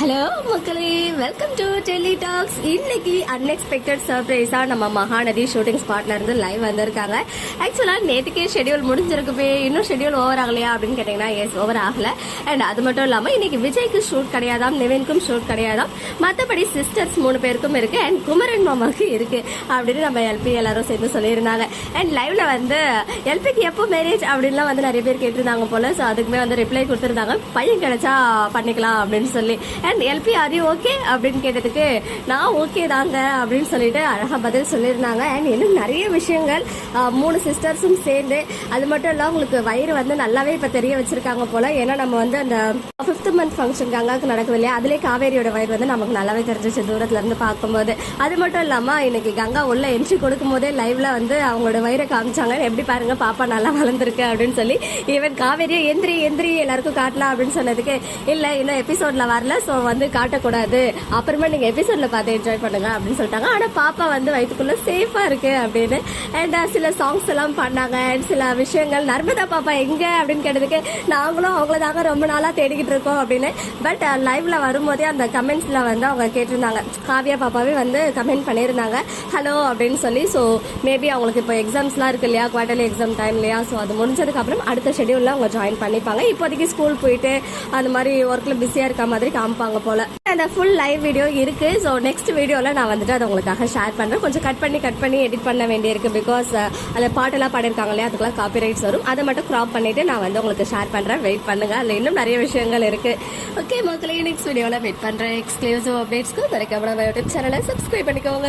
Hello மக்களே welcome to Delhi talks இன்னைக்கு unexpected சர்ப்ரைஸா நம்ம மகாநதி ஷூட்டிங் ஸ்பாட்ல இருந்து லைவ் வந்திருக்காங்க. ஆக்சுவலா நேற்றுக்கே ஷெடியூல் முடிஞ்சிருக்குமே. இன்னும் ஷெடியூல் ஓவர் ஆகலையா அப்படின்னு கேட்டீங்கன்னா எஸ் ஓவர் ஆகல. அண்ட் அது மட்டும் இல்லாம இன்னைக்கு விஜய்க்கு ஷூட் கிடையாதாம் நிவின்க்கும் ஷூட் கிடையாதாம். மற்றபடி சிஸ்டர்ஸ் மூணு பேருக்கும் இருக்கு. அண்ட் குமரன் மாமாவுக்கு இருக்கு அப்படின்னு நம்ம எல்பி எல்லாரும் சேர்ந்து சொல்லியிருந்தாங்க. அண்ட் லைவ்ல வந்து எல்பிக்கு எப்போ மேரேஜ் அப்படின்லாம் வந்து நிறைய பேர் கேட்டிருந்தாங்க போல. ஸோ அதுக்குமே வந்து ரிப்ளை கொடுத்துருந்தாங்க. பையன் கிடைச்சா பண்ணிக்கலாம் அப்படின்னு சொல்லி. அண்ட் எல்பி அது ஓகே அப்படின்னு கேட்டதுக்கு நான் ஓகே தாங்க அப்படின்னு சொல்லிட்டு அழகா பதில் சொல்லியிருந்தாங்க. அண்ட் இன்னும் நிறைய விஷயங்கள் மூணு சிஸ்டர்ஸும் சேர்ந்து அது மட்டும் இல்ல உங்களுக்கு வயிறு வந்து நல்லாவே இப்போ தெரிய வச்சிருக்காங்க போல. ஏன்னா நம்ம வந்து அந்த ஃபிஃப்த் மந்த் ஃபங்க்ஷன் கங்காக்கு நடக்குது இல்லையா அதுலேயே காவேரியோட வயிறு வந்து நமக்கு நல்லாவே தெரிஞ்சிச்சு தூரத்துல இருந்து பார்க்கும்போது. அது மட்டும் இல்லாமல் இன்னைக்கு கங்கா உள்ள என்ட்ரி கொடுக்கும் போதே லைவ்ல வந்து அவங்களோட வயிறை காமிச்சாங்க. எப்படி பாருங்க பாப்பா நல்லா வளர்ந்துருக்கு அப்படின்னு சொல்லி ஈவன் காவேரியை எந்திரி எந்திரி எல்லாருக்கும் காட்டலாம் அப்படின்னு சொன்னதுக்கு இல்லை இன்னும் எபிசோட்ல வரல. ஸோ வந்து காட்டக்கூடாது. அப்புறமா நீங்கள் எபிசோடில் பார்த்து என்ஜாய் பண்ணுங்க அப்படின்னு சொல்லிட்டாங்க. ஆனால் பாப்பா வந்து வயிற்றுக்குள்ளே சேஃபாக இருக்குது அப்படின்னு. அண்ட் uh, சில சாங்ஸ் எல்லாம் பண்ணாங்க. அண்ட் சில விஷயங்கள் நர்மதா பாப்பா எங்கே? அப்படின்னு கேட்டதுக்கு நாங்களும் அவங்கள தாங்க ரொம்ப நாளாக தேடிக்கிட்டு இருக்கோம் அப்படின்னு. பட் uh, லைவ்ல வரும்போதே அந்த கமெண்ட்ஸில் வந்து அவங்க கேட்டிருந்தாங்க. காவியா பாப்பாவே வந்து கமெண்ட் பண்ணியிருந்தாங்க. ஹலோ அப்படின்னு சொல்லி. ஸோ மேபி அவங்களுக்கு இப்போ எக்ஸாம்ஸ்லாம் இருக்கு இல்லையா? குவார்டர்லி எக்ஸாம் டைம் இல்லையா? ஸோ அது முடிஞ்சதுக்கப்புறம் அடுத்த ஷெடியூலில் அவங்க ஜாயின் பண்ணிப்பாங்க. இப்போதைக்கு ஸ்கூல் போயிட்டு அந்த மாதிரி ஒர்க்கில் பிஸியாக இருக்க மாதிரி காமிப்பாங்க. போல. அந்த ஃபுல் லைவ் வீடியோ இருக்கு. ஸோ நெக்ஸ்ட் வீடியோல நான் வந்துட்டு அதை உங்களுக்காக ஷேர் பண்றேன். கொஞ்சம் கட் பண்ணி கட் பண்ணி எடிட் பண்ண வேண்டியிருக்கு பிகாஸ் அதில் பாட்டெல்லாம் பாடிருக்காங்க இல்லையா? அதுக்கெல்லாம் காப்பி ரைட்ஸ் வரும். அதை மட்டும் கிராப் பண்ணிட்டு நான் வந்து உங்களுக்கு ஷேர் பண்றேன். வெயிட் பண்ணுங்க. அதில் இன்னும் நிறைய விஷயங்கள் இருக்கு. ஓகே மக்களே நெக்ஸ்ட் வீடியோவில் வெயிட் பண்றேன். எக்ஸ்க்ளூசிவ் அப்டேட்ஸ்க்கு மறக்காம யூடியூப் சேனலை சப்ஸ்கிரைப் பண்ணிக்கோங்க.